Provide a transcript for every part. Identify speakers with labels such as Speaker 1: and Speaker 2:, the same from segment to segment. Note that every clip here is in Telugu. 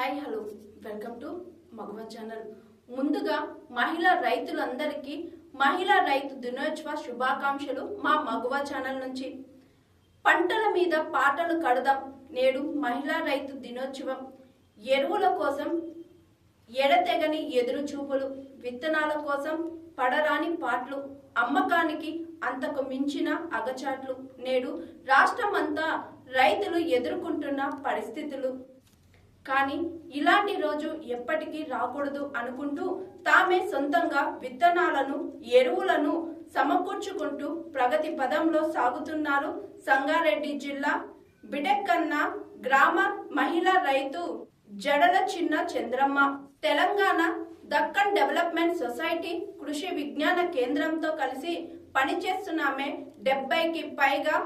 Speaker 1: Hi hello. వెల్కమ్ టు మగవ ఛానల్. ముందుగా మహిళా రైతులందరికీ మహిళా రైతు దినోత్సవ శుభాకాంక్షలు మా మగవ ఛానల్ నుంచి. పంటల మీద పాటలు కడదాం నేడు మహిళా రైతు దినోత్సవం. ఎరువుల కోసం ఎడతెగని ఎదురు చూపులు విత్తనాల కోసం పడరాని పాటలు అమ్మకానికి అంతకు మించిన అగచాట్లు నేడు రాష్ట్రమంతా రైతులు ఎదుర్కొంటున్న పరిస్థితులు. కానీ ఇలాంటి రోజు ఎప్పటికీ రాకూడదు అనుకుంటూ తామే సొంతంగా విత్తనాలను ఎరువులను సమకూర్చుకుంటూ ప్రగతి పదంలో సాగుతున్నారు సంగారెడ్డి జిల్లా బిడెక్కన్న గ్రామ మహిళా రైతు జడల చిన్న చంద్రమ్మ. తెలంగాణ దక్కన్ డెవలప్మెంట్ సొసైటీ కృషి విజ్ఞాన కేంద్రంతో కలిసి పనిచేస్తున్నామే డెబ్బైకి పైగా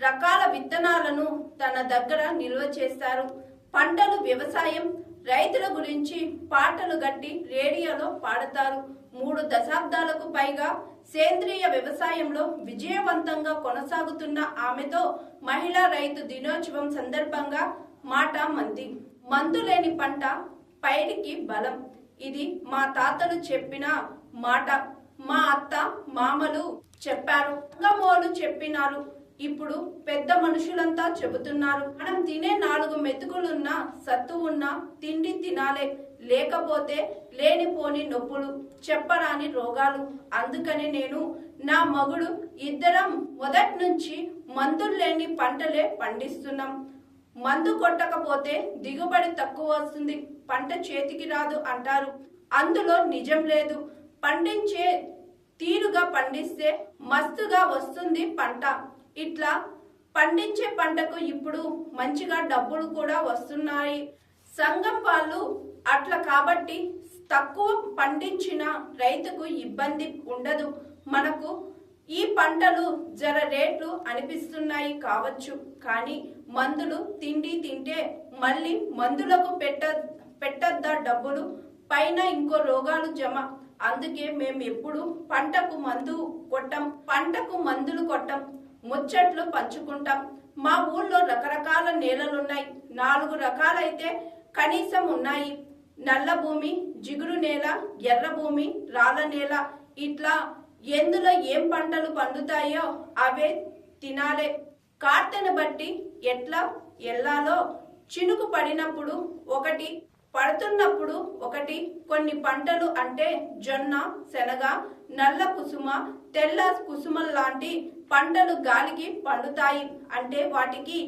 Speaker 1: రకాల విత్తనాలను తన దగ్గర నిల్వ చేస్తారు. పంటలు వ్యవసాయం రైతుల గురించి పాటలు గట్టి రేడియోలో పాడతారు. మూడు దశాబ్దాలకు పైగా సేంద్రియ వ్యవసాయంలో విజయవంతంగా కొనసాగుతున్న ఆమెతో మహిళా రైతు దినోత్సవం సందర్భంగా మాట మంది. మందు లేని పంట పైడికి బలం. ఇది మా తాతలు చెప్పిన మాట. మా అత్త మామలు చెప్పారు. గమోలు చెప్పినారు. ఇప్పుడు పెద్ద మనుషులంతా చెబుతున్నారు. మనం తినే నాలుగు మెతుకులున్న సత్తు ఉన్న తిండి తినాలే లేకపోతే లేనిపోని నొప్పులు చెప్పరాని రోగాలు. అందుకని నేను నా మగుడు ఇద్దరం మొదటి నుంచి మందులు లేని పంటలే పండిస్తున్నాం. మందు కొట్టకపోతే దిగుబడి తక్కువ వస్తుంది. పంట చేతికి రాదు అంటారు. అందులో నిజం లేదు. పండించే తీరుగా పండిస్తే మస్తుగా వస్తుంది పంట. ఇట్లా పండించే పంటకు ఇప్పుడు మంచిగా డబ్బులు కూడా వస్తున్నాయి. సంఘం వాళ్ళు అట్లా కాబట్టి తక్కువ పండించిన రైతుకు ఇబ్బంది ఉండదు. మనకు ఈ పంటలు జర రేట్లు అనిపిస్తున్నాయి కావచ్చు. కానీ మందులు తిండి తింటే మళ్ళీ మందులకు పెట్ట పెట్టద్దా డబ్బులు? పైన ఇంకో రోగాలు జమ. అందుకే మేము ఎప్పుడు పంటకు మందు కొట్టం పంటకు మందులు కొట్టం. ముచ్చట్లు పంచుకుంటాం. మా ఊళ్ళో రకరకాల నేలలున్నాయి. నాలుగు రకాలైతే కనీసం ఉన్నాయి. నల్ల భూమి జిగురు నేల ఎర్ర భూమి రాళ్ళ నేల. ఇట్లా ఎందులో ఏం పంటలు పండుతాయో అవే తినాలే. కార్తెను బట్టి ఎట్లా ఎల్లాలో? చినుకు పడినప్పుడు ఒకటి పడుతున్నప్పుడు ఒకటి. కొన్ని పంటలు అంటే జొన్న శనగ నల్ల కుసుమ తెల్ల కుసుమ లాంటి పంటలు గాలికి పండుతాయి అంటే వాటికి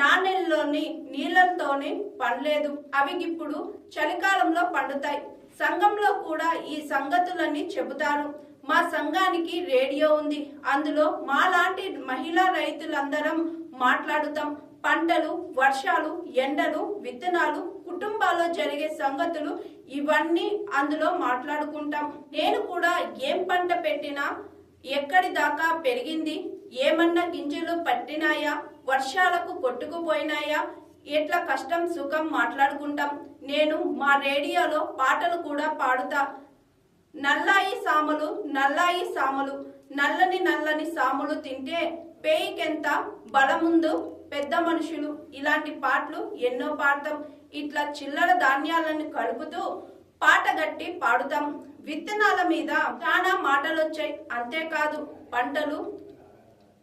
Speaker 1: నాణెల్లోని నీళ్ళతోనే పండలేదు. అవి ఇప్పుడు చలికాలంలో పండుతాయి. సంఘంలో కూడా ఈ సంగతులన్నీ చెబుతారు. మా సంఘానికి రేడియో ఉంది. అందులో మా లాంటి మహిళా రైతులందరం మాట్లాడుతాం. పంటలు వర్షాలు ఎండలు విత్తనాలు కుటుంబాల్లో జరిగే సంగతులు ఇవన్నీ అందులో మాట్లాడుకుంటాం. నేను కూడా ఏం పంట పెట్టినా ఎక్కడి దాకా పెరిగింది? ఏమన్నా గింజలు పట్టినాయా? వర్షాలకు కొట్టుకుపోయినాయా? ఎట్లా కష్టం సుఖం మాట్లాడుకుంటాం? నేను మా రేడియోలో పాటలు కూడా పాడుతా. నల్లాయి సాములు నల్లాయి సాములు నల్లని నల్లని సాములు తింటే పేయికెంత బలముందు పెద్ద మనుషులు? ఇలాంటి పాటలు ఎన్నో పాడతాం. ఇట్లా చిల్లర ధాన్యాలను కలుపుతూ పాట గట్టి పాడుతాం. విత్తనాల మీద చాలా మాటలు వచ్చాయి అంతేకాదు పంటలు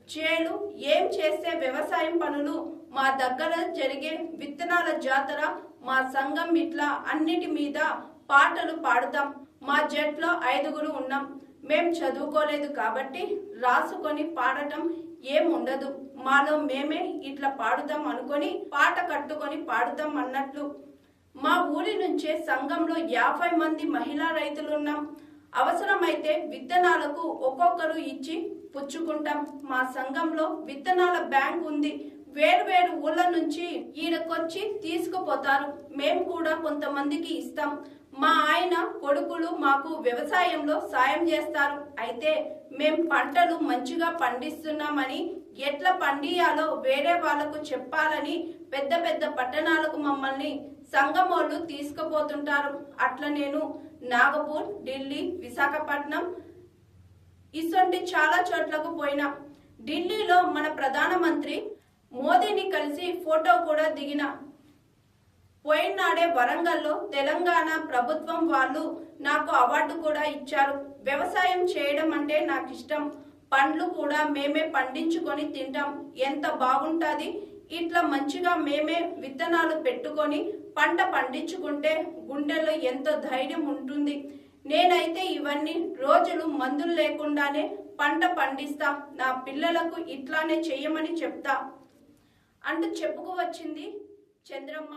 Speaker 1: చేలు ఏం చేసే వ్యవసాయం పనులు మా దగ్గర జరిగే విత్తనాల జాతర మా సంఘం ఇట్లా అన్నిటి మీద పాటలు పాడుతాం. మా జట్లో ఐదుగురు ఉన్నాం. మేం చదువుకోలేదు కాబట్టి రాసుకొని పాడటం ఏం ఉండదు మాలో మేమే ఇట్లా పాడుదాం అనుకొని పాట కట్టుకొని పాడుదాం అన్నట్లు. మా ఊరి నుంచే సంఘంలో యాభై మంది మహిళా రైతులున్నాం. అవసరమైతే విత్తనాలకు ఒక్కొక్కరు ఇచ్చి పుచ్చుకుంటాం. మా సంఘంలో విత్తనాల బ్యాంక్ ఉంది. వేరు వేరు ఊళ్ళ నుంచి ఈడకొచ్చి తీసుకుపోతారు. మేము కూడా కొంతమందికి ఇస్తాం. మా ఆయన కొడుకులు మాకు వ్యవసాయంలో సాయం చేస్తారు. అయితే మేం పంటలు మంచిగా పండిస్తున్నామని ఎట్లా పండియాలో వేరే వాళ్ళకు చెప్పాలని పెద్ద పెద్ద పట్టణాలకు మమ్మల్ని సంగమోళ్ళు తీసుకుపోతుంటారు. అట్లా నేను నాగపూర్ ఢిల్లీ విశాఖపట్నం ఇసొంటి చాలా చోట్లకు పోయినా. ఢిల్లీలో మన ప్రధానమంత్రి మోదీని కలిసి ఫోటో కూడా దిగిన. పోయినాడే వరంగల్లో తెలంగాణ ప్రభుత్వం వాళ్ళు నాకు అవార్డు కూడా ఇచ్చారు. వ్యవసాయం చేయడం అంటే నాకు ఇష్టం పండ్లు కూడా మేమే పండించుకొని తింటాం. ఎంత బాగుంటుంది? ఇట్లా మంచిగా మేమే విత్తనాలు పెట్టుకొని పంట పండించుకుంటే గుండెలో ఎంతో ధైర్యం ఉంటుంది? నేనైతే ఇవన్నీ రోజులు మందులు లేకుండానే పంట పండిస్తా. నా పిల్లలకు ఇట్లానే చేయమని చెప్తా. అంటూ చెప్పుకు వచ్చింది చంద్రమ్మ.